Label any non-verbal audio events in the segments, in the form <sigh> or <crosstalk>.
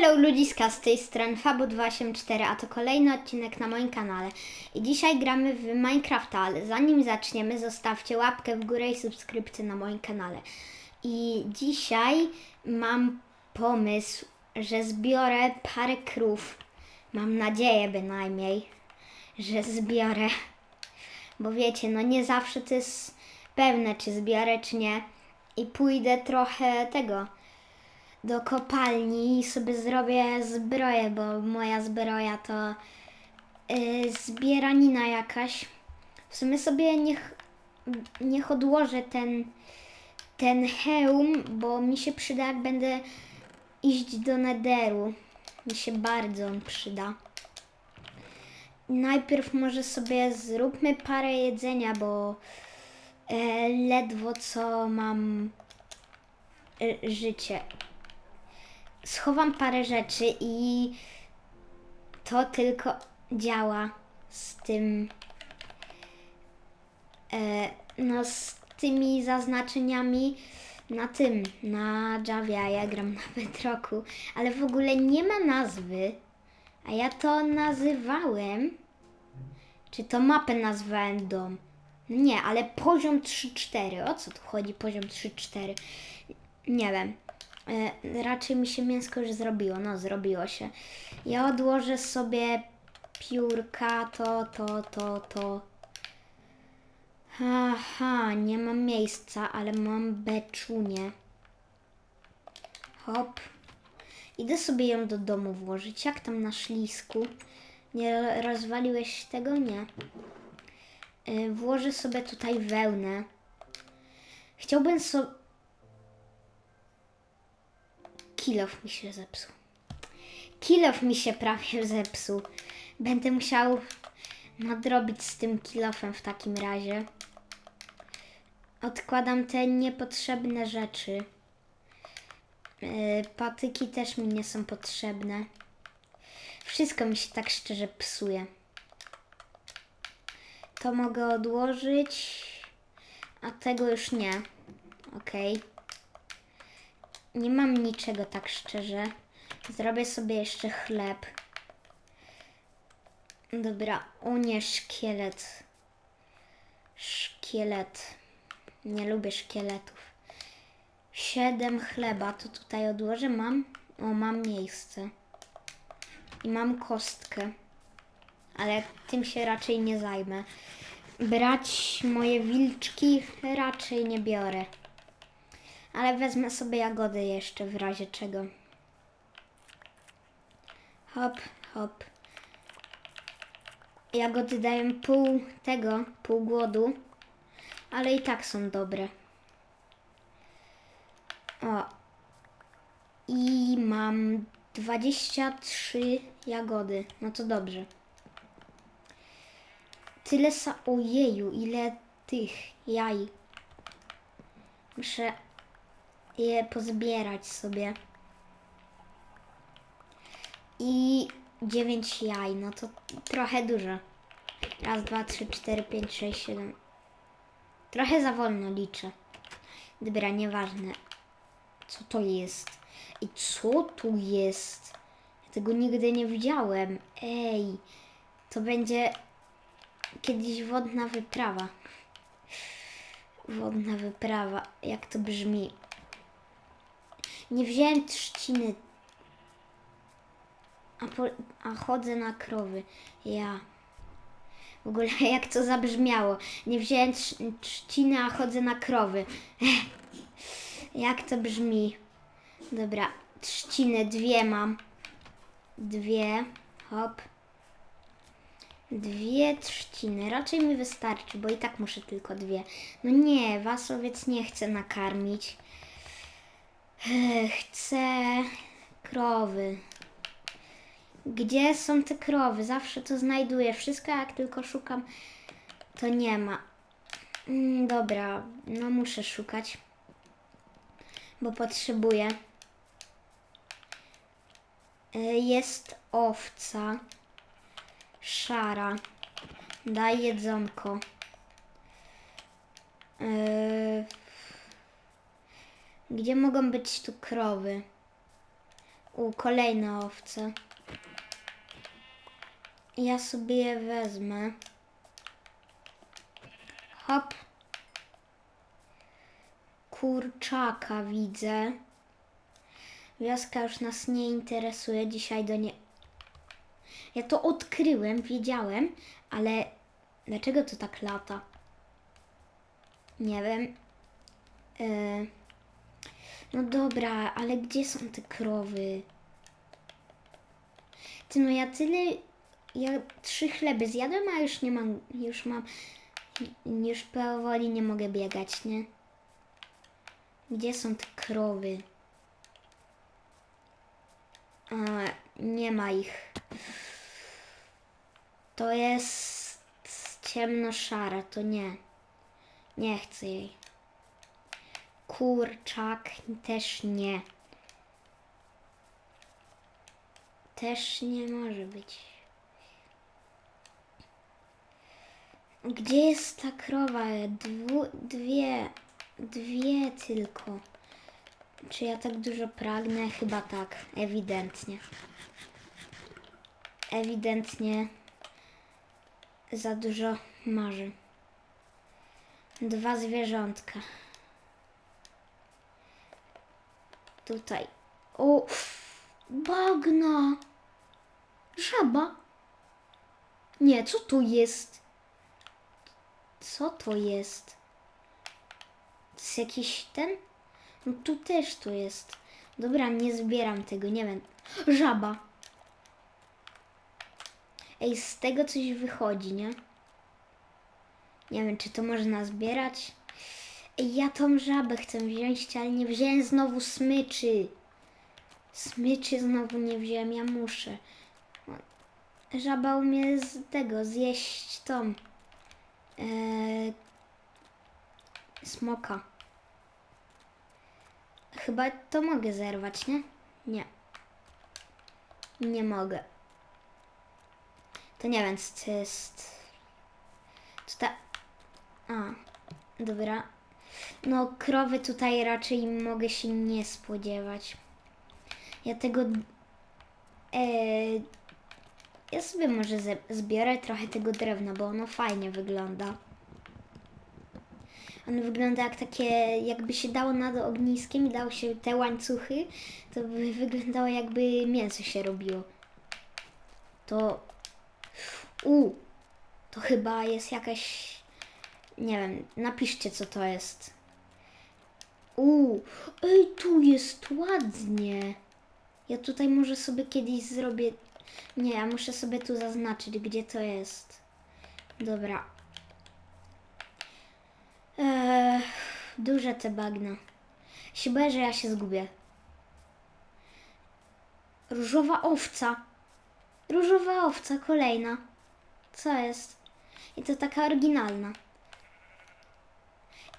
Hello ludziska, z tej strony Fabu284, a to kolejny odcinek na moim kanale. I dzisiaj gramy w Minecrafta, ale zanim zaczniemy, zostawcie łapkę w górę i subskrypcję na moim kanale. I dzisiaj mam pomysł, że zbiorę parę krów. Mam nadzieję bynajmniej, że zbiorę. Bo wiecie, no nie zawsze to jest pewne, czy zbiorę, czy nie. I pójdę trochę tego do kopalni i sobie zrobię zbroję, bo moja zbroja to yy, zbieranina jakaś. W sumie sobie niech, niech odłożę ten, ten hełm, bo mi się przyda, jak będę iść do nederu. Mi się bardzo on przyda. Najpierw może sobie zróbmy parę jedzenia, bo e, ledwo co mam e, życie schowam parę rzeczy i to tylko działa z tym, e, no z tymi zaznaczeniami na tym, na Javie, a ja gram <laughs> na Bedrocku, ale w ogóle nie ma nazwy, a ja to nazywałem, czy to mapę nazwałem dom? Nie, ale poziom 3-4, o co tu chodzi poziom 3-4? Nie wiem. E, raczej mi się mięsko już zrobiło. No, zrobiło się. Ja odłożę sobie piórka, to, to, to, to. Aha, nie mam miejsca, ale mam beczunię. Hop. Idę sobie ją do domu włożyć. Jak tam na ślisku? Nie rozwaliłeś tego? Nie. E, Włożę sobie tutaj wełnę. Chciałbym sobie... Kilof mi się zepsuł. Kilof mi się prawie zepsuł. Będę musiał nadrobić z tym kilofem w takim razie. Odkładam te niepotrzebne rzeczy. Yy, patyki też mi nie są potrzebne. Wszystko mi się tak szczerze psuje. To mogę odłożyć, a tego już nie. Okej. Nie mam niczego tak szczerze. Zrobię sobie jeszcze chleb. Dobra, o nie, szkielet. Szkielet. Nie lubię szkieletów. Siedem chleba, to tutaj odłożę. Mam? O, mam miejsce. I mam kostkę. Ale tym się raczej nie zajmę. Brać moje wilczki raczej nie biorę. Ale wezmę sobie jagody jeszcze w razie czego. Hop, hop. Jagody dają pół tego, pół głodu, ale i tak są dobre. O. I mam 23 jagody. No to dobrze. Tyle sa... Ojeju, ile tych jaj. Muszę je pozbierać sobie. I 9 jaj, no to trochę dużo. Raz, dwa, trzy, cztery, pięć, sześć, siedem. Trochę za wolno liczę. Dobra, nieważne. Co to jest? I co tu jest? Ja tego nigdy nie widziałem. Ej, to będzie kiedyś wodna wyprawa. Wodna wyprawa, jak to brzmi. Nie wziąłem trzciny. A, po, a chodzę na krowy. Ja. W ogóle <laughs> jak to zabrzmiało. Nie wziąłem trz- trzciny, a chodzę na krowy. <laughs> jak to brzmi. Dobra, trzciny dwie mam. Dwie. Hop. Dwie trzciny. Raczej mi wystarczy, bo i tak muszę tylko dwie. No nie, was owiec nie chcę nakarmić. Chcę krowy. Gdzie są te krowy? Zawsze to znajduję. Wszystko jak tylko szukam, to nie ma. Mm, dobra, no muszę szukać, bo potrzebuję. Y, Jest owca szara. Daj jedzonko. Yy, gdzie mogą być tu krowy? U, kolejne owce. Ja sobie je wezmę. Hop. Kurczaka widzę. Wioska już nas nie interesuje. Dzisiaj do nie. Ja to odkryłem, wiedziałem, ale dlaczego to tak lata? Nie wiem. E, No dobra, ale gdzie są te krowy? Ty, no ja tyle. Ja trzy chleby zjadłem, a już nie mam. Już mam. Już powoli nie mogę biegać, nie? Gdzie są te krowy? A, nie ma ich. To jest ciemno-szara, to nie. Nie chcę jej. Kurczak też nie. Też nie może być. Gdzie jest ta krowa? Dwu, dwie, dwie tylko. Czy ja tak dużo pragnę? Chyba tak, ewidentnie. Ewidentnie za dużo marzy. Dwa zwierzątka. Tutaj. O, bagna. Żaba. Nie, co tu jest? Co to jest? To jest jakiś ten? No tu też tu jest. Dobra, nie zbieram tego, nie wiem. Żaba. Ej, z tego coś wychodzi, nie? Nie wiem, czy to można zbierać. Ja tą żabę chcę wziąć, ale nie wziąłem znowu smyczy. Smyczy znowu nie wziąłem, ja muszę. Żaba umie z tego zjeść tą. Eee, smoka. Chyba to mogę zerwać, nie? Nie. Nie mogę. To nie wiem, co jest. Co ta... A, dobra. No, krowy tutaj raczej mogę się nie spodziewać. Ja tego... E, ja sobie może zbiorę trochę tego drewna, bo ono fajnie wygląda. Ono wygląda jak takie, jakby się dało nad ogniskiem i dało się te łańcuchy, to by wyglądało jakby mięso się robiło. To... U, to chyba jest jakaś... Nie wiem, napiszcie co to jest. U, ej, tu jest ładnie. Ja tutaj może sobie kiedyś zrobię... Nie, ja muszę sobie tu zaznaczyć, gdzie to jest. Dobra. Eee, duże te bagna. Się boję, że ja się zgubię. Różowa owca. Różowa owca, kolejna. Co jest? I to taka oryginalna.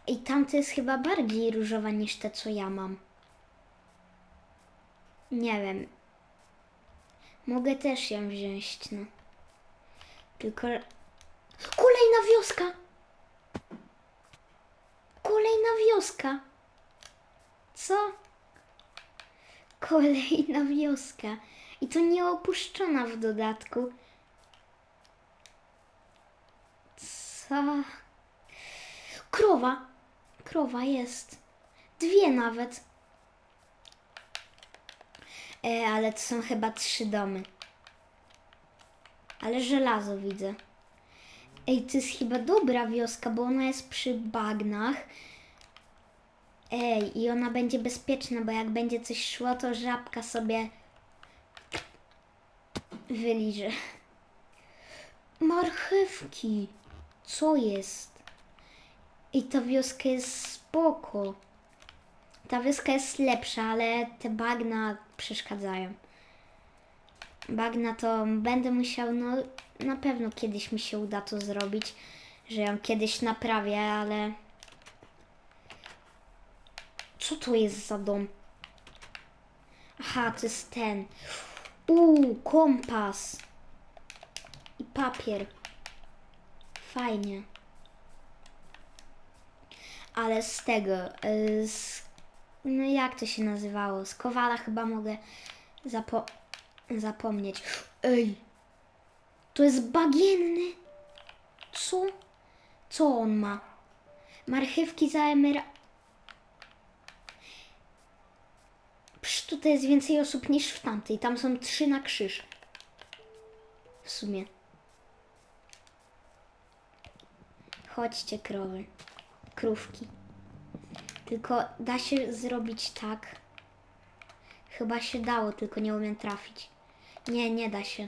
I tamta jest chyba bardziej różowa niż te, co ja mam. Nie wiem. Mogę też ją wziąć, no. Tylko... Kolejna wioska! Kolejna wioska! Co? Kolejna wioska. I to nie opuszczona w dodatku. Co? Krowa. Krowa jest. Dwie nawet. E, ale to są chyba trzy domy. Ale żelazo widzę. Ej, to jest chyba dobra wioska, bo ona jest przy bagnach. Ej, i ona będzie bezpieczna, bo jak będzie coś szło, to żabka sobie wyliże. Marchewki. Co jest? I ta wioska jest spoko. Ta wioska jest lepsza, ale te bagna przeszkadzają. Bagna to będę musiał, no na pewno kiedyś mi się uda to zrobić, że ją kiedyś naprawię, ale... Co to jest za dom? Aha, to jest ten. Uuu, kompas. I papier. Fajnie. Ale z tego, y, z, no jak to się nazywało? Z kowala chyba mogę zapo zapomnieć. Ej! To jest bagienny! Co? Co on ma? Marchewki za emera... Psz, tutaj jest więcej osób niż w tamtej. Tam są trzy na krzyż. W sumie. Chodźcie, krowy. Krówki. Tylko da się zrobić tak. Chyba się dało, tylko nie umiem trafić. Nie, nie da się.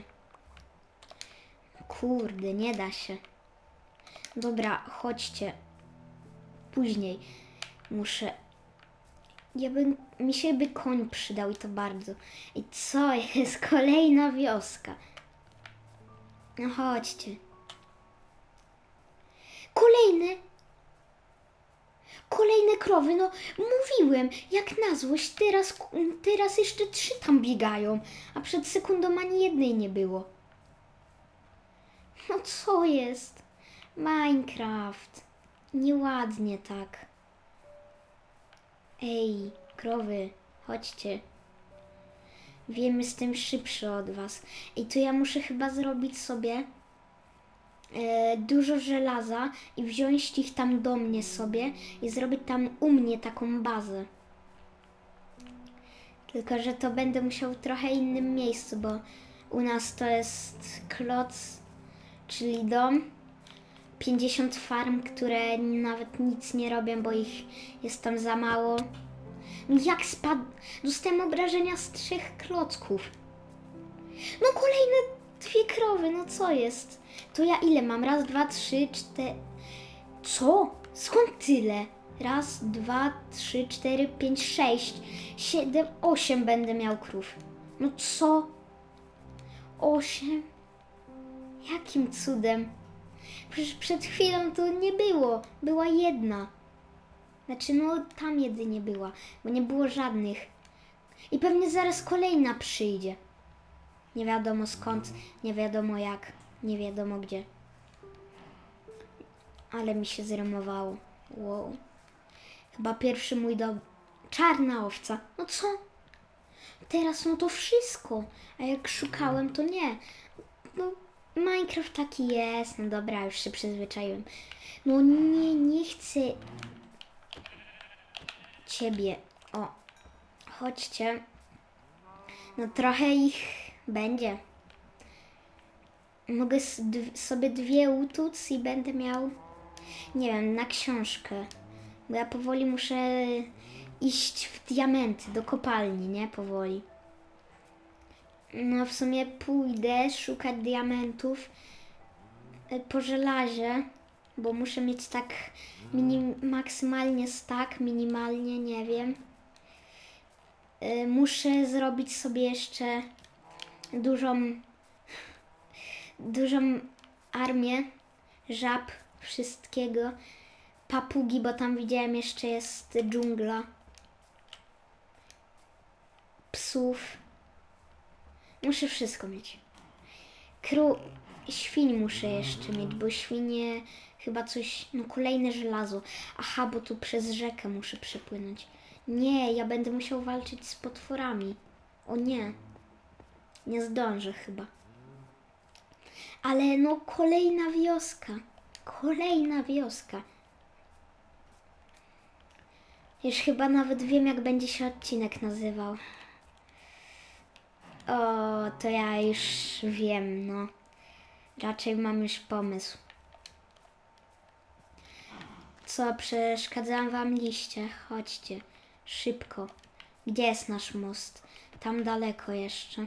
Kurde, nie da się. Dobra, chodźcie. Później muszę. Ja bym, mi się by koń przydał i to bardzo. I co jest? <laughs> Kolejna wioska. No chodźcie. Kolejne. Kolejne krowy, no mówiłem, jak na złość, teraz, teraz jeszcze trzy tam biegają, a przed sekundą ani jednej nie było. No co jest? Minecraft. Nieładnie tak. Ej, krowy, chodźcie. Wiem, jestem szybszy od was. I to ja muszę chyba zrobić sobie dużo żelaza i wziąć ich tam do mnie sobie i zrobić tam u mnie taką bazę. Tylko, że to będę musiał w trochę innym miejscu, bo u nas to jest kloc, czyli dom. 50 farm, które nawet nic nie robią, bo ich jest tam za mało. No Jak spadł? Dostałem obrażenia z trzech klocków. No kolejne dwie krowy, no co jest? To ja ile mam? Raz, dwa, trzy, cztery... Co? Skąd tyle? Raz, dwa, trzy, cztery, pięć, sześć, siedem, osiem będę miał krów. No co? Osiem? Jakim cudem? Przecież przed chwilą to nie było. Była jedna. Znaczy, no tam jedynie była, bo nie było żadnych. I pewnie zaraz kolejna przyjdzie. Nie wiadomo skąd, nie wiadomo jak, nie wiadomo gdzie. Ale mi się zrymowało. Wow. Chyba pierwszy mój do... Czarna owca. No co? Teraz no to wszystko. A jak szukałem, to nie. No, Minecraft taki jest. No dobra, już się przyzwyczaiłem. No nie, nie chcę ciebie. O, chodźcie. No trochę ich będzie. Mogę sobie dwie utuc i będę miał, nie wiem, na książkę. Bo ja powoli muszę iść w diamenty, do kopalni, nie? Powoli. No w sumie pójdę szukać diamentów e, po żelazie, bo muszę mieć tak minim, maksymalnie stack, minimalnie, nie wiem. Y, Muszę zrobić sobie jeszcze dużą, dużą armię żab, wszystkiego. Papugi, bo tam widziałem jeszcze jest dżungla. Psów. Muszę wszystko mieć. Kru... Świń muszę jeszcze mieć, bo świnie chyba coś... No kolejne żelazo. Aha, bo tu przez rzekę muszę przepłynąć. Nie, ja będę musiał walczyć z potworami. O nie. Nie zdążę chyba. Ale no kolejna wioska. Kolejna wioska. Już chyba nawet wiem, jak będzie się odcinek nazywał. O, to ja już wiem, no. Raczej mam już pomysł. Co, przeszkadzałam wam liście? Chodźcie, szybko. Gdzie jest nasz most? Tam daleko jeszcze.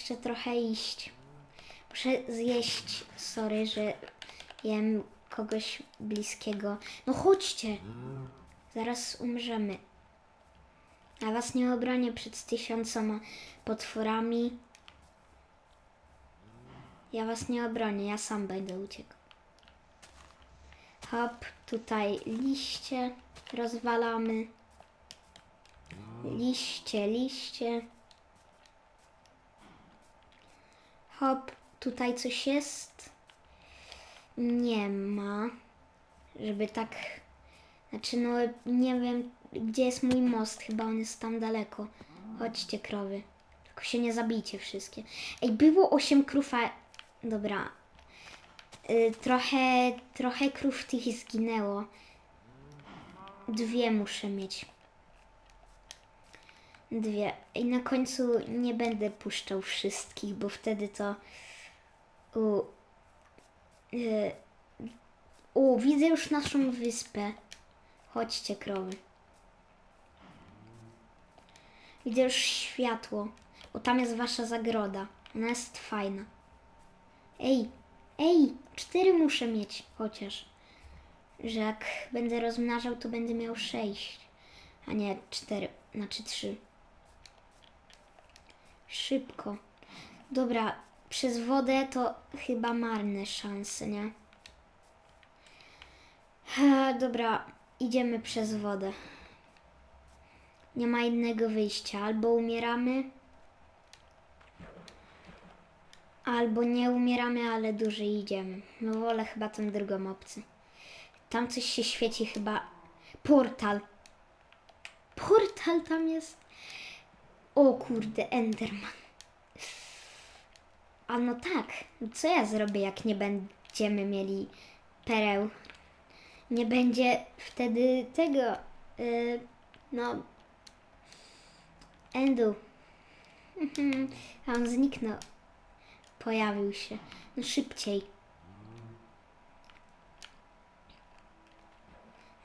Jeszcze trochę iść. Muszę zjeść, sorry, że jem kogoś bliskiego. No chodźcie! Zaraz umrzemy. Ja was nie obronię przed tysiącoma potworami. Ja was nie obronię, ja sam będę uciekł. Hop, tutaj liście rozwalamy. Liście, liście. Hop, tutaj coś jest. Nie ma. Żeby tak. Znaczy, no nie wiem, gdzie jest mój most. Chyba on jest tam daleko. Chodźcie, krowy. Tylko się nie zabijcie wszystkie. Ej, było 8 krów, a... Dobra. Y, trochę, trochę krów tych zginęło. Dwie muszę mieć. Dwie. I na końcu nie będę puszczał wszystkich, bo wtedy to... U, y, u, widzę już naszą wyspę. Chodźcie, krowy. Widzę już światło. O, tam jest wasza zagroda. Ona jest fajna. Ej, ej, cztery muszę mieć chociaż. Że jak będę rozmnażał, to będę miał sześć. A nie cztery, znaczy trzy. Szybko. Dobra, przez wodę to chyba marne szanse, nie? Ha, dobra, idziemy przez wodę. Nie ma innego wyjścia. Albo umieramy, albo nie umieramy, ale dłużej idziemy. No wolę chyba tą drugą opcję. Tam coś się świeci chyba. Portal. Portal tam jest. O kurde, Enderman. A no tak, co ja zrobię, jak nie będziemy mieli pereł? Nie będzie wtedy tego, y, no, Endu. Mhm, A on zniknął. Pojawił się. No szybciej.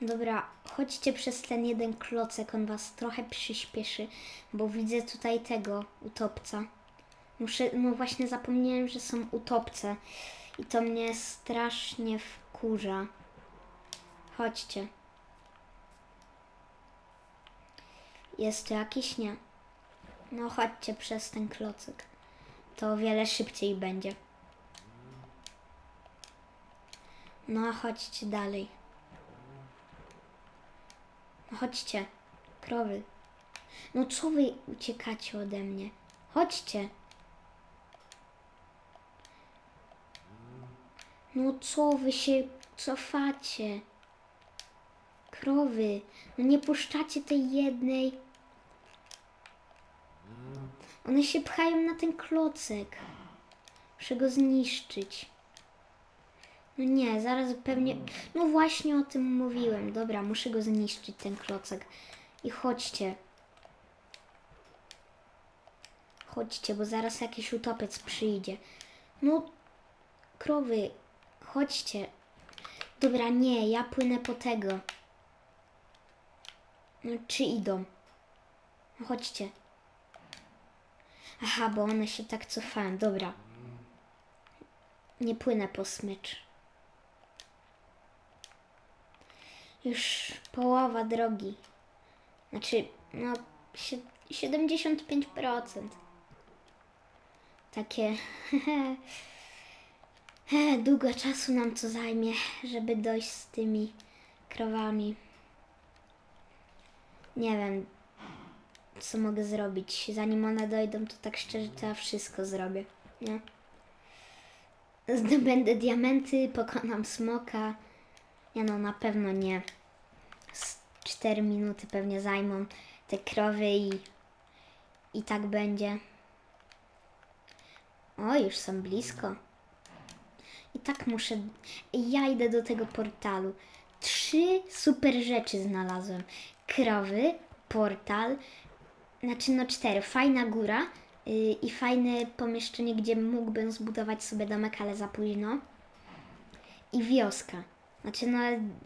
Dobra, chodźcie przez ten jeden klocek, on was trochę przyspieszy, bo widzę tutaj tego utopca. Muszę, no właśnie zapomniałem, że są utopce i to mnie strasznie wkurza. Chodźcie. Jest tu jakiś? Nie. No chodźcie przez ten klocek. To o wiele szybciej będzie. No chodźcie dalej. No chodźcie, krowy. No co wy uciekacie ode mnie? Chodźcie. No co wy się cofacie? Krowy, no nie puszczacie tej jednej. One się pchają na ten klocek. Muszę go zniszczyć. No nie, zaraz pewnie. No właśnie o tym mówiłem. Dobra, muszę go zniszczyć, ten klocek. I chodźcie. Chodźcie, bo zaraz jakiś utopiec przyjdzie. No, krowy, chodźcie. Dobra, nie, ja płynę po tego. No, czy idą? No, chodźcie. Aha, bo one się tak cofają. Dobra. Nie płynę po smycz. Już połowa drogi. Znaczy, no, sie- 75%. Takie. <laughs> Długo czasu nam to zajmie, żeby dojść z tymi krowami. Nie wiem, co mogę zrobić. Zanim one dojdą, to tak szczerze to ja wszystko zrobię. Nie? Zdobędę diamenty, pokonam smoka. Nie no, na pewno nie. Z 4 minuty pewnie zajmą te krowy i, i tak będzie. O, już są blisko. I tak muszę. Ja idę do tego portalu. Trzy super rzeczy znalazłem: krowy, portal, znaczy no cztery. Fajna góra yy, i fajne pomieszczenie, gdzie mógłbym zbudować sobie domek, ale za późno. I wioska. Znaczy no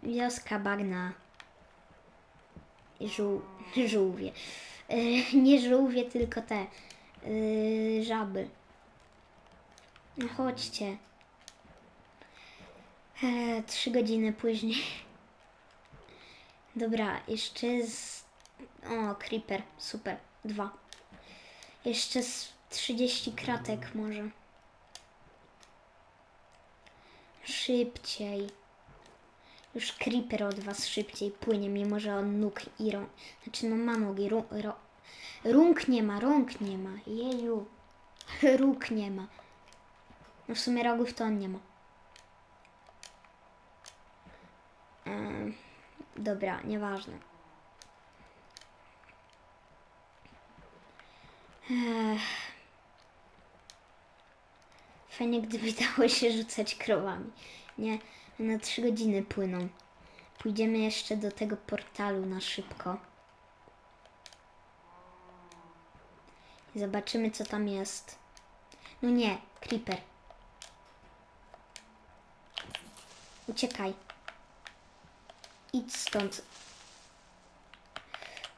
wioska bagna. Żół, żółwie. Yy, nie żółwie, tylko te yy, żaby. No chodźcie. E, trzy godziny później. Dobra, jeszcze z... O, creeper, super. Dwa. Jeszcze z 30 kratek może. Szybciej. Już creeper od was szybciej płynie, mimo że on nóg i rąk. Znaczy, no ma nogi, ru, ro, rąk nie ma, rąk nie ma. Jeju. <laughs> Róg nie ma. No w sumie rogów to on nie ma. Em, dobra, nieważne. Ech. Fajnie, gdyby <laughs> dało się rzucać krowami. Nie, na trzy godziny płyną. Pójdziemy jeszcze do tego portalu na szybko. I zobaczymy, co tam jest. No nie, creeper. Uciekaj. Idź stąd.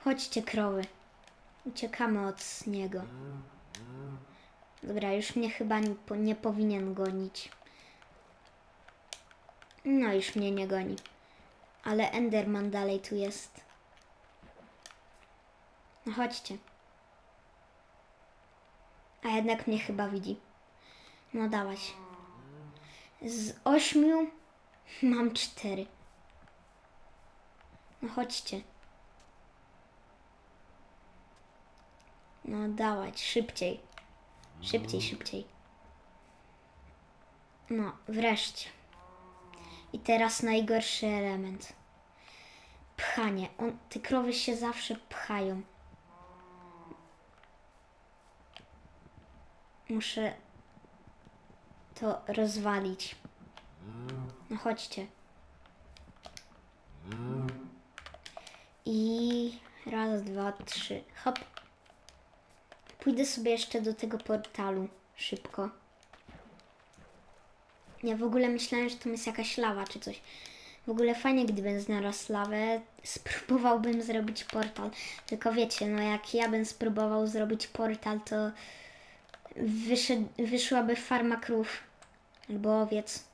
Chodźcie, krowy. Uciekamy od niego. Dobra, już mnie chyba nie, nie powinien gonić. No, już mnie nie goni. Ale Enderman dalej tu jest. No chodźcie. A jednak mnie chyba widzi. No dałaś. Z ośmiu mam cztery. No chodźcie. No dawać, szybciej. Szybciej, szybciej. No, wreszcie. I teraz najgorszy element. Pchanie. On, te krowy się zawsze pchają. Muszę to rozwalić. No chodźcie. I raz, dwa, trzy. Hop. Pójdę sobie jeszcze do tego portalu. Szybko. Ja w ogóle myślałem, że to jest jakaś lawa czy coś. W ogóle fajnie, gdybym znalazł lawę, spróbowałbym zrobić portal. Tylko wiecie, no jak ja bym spróbował zrobić portal, to wyszłaby farma krów albo owiec.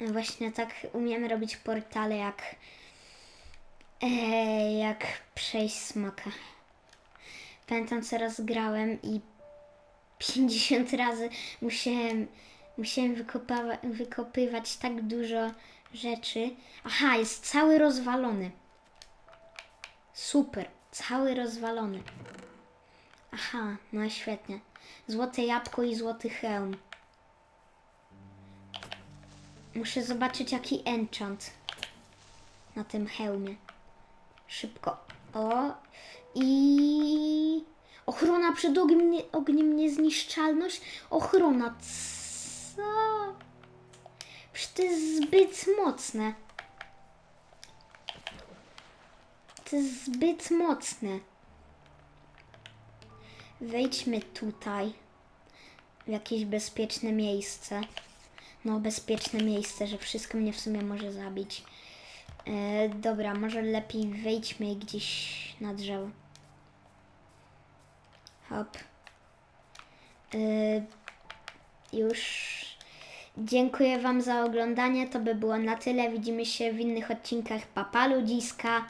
Właśnie tak umiem robić portale jak e, jak przejść smaka. Pamiętam co raz grałem i 50 razy musiałem, musiałem wykopawa- wykopywać tak dużo rzeczy. Aha, jest cały rozwalony. Super, cały rozwalony. Aha, no świetnie. Złote jabłko i złoty hełm. Muszę zobaczyć jaki enchant na tym hełmie. Szybko. O. I ochrona przed ogniem, nie- ogniem niezniszczalność. Ochrona. Co? Przecież to jest zbyt mocne. To jest zbyt mocne. Wejdźmy tutaj. W jakieś bezpieczne miejsce. No, bezpieczne miejsce, że wszystko mnie w sumie może zabić. E, dobra, może lepiej wejdźmy gdzieś na drzewo. Hop. E, już. Dziękuję Wam za oglądanie. To by było na tyle. Widzimy się w innych odcinkach. Papa ludziska.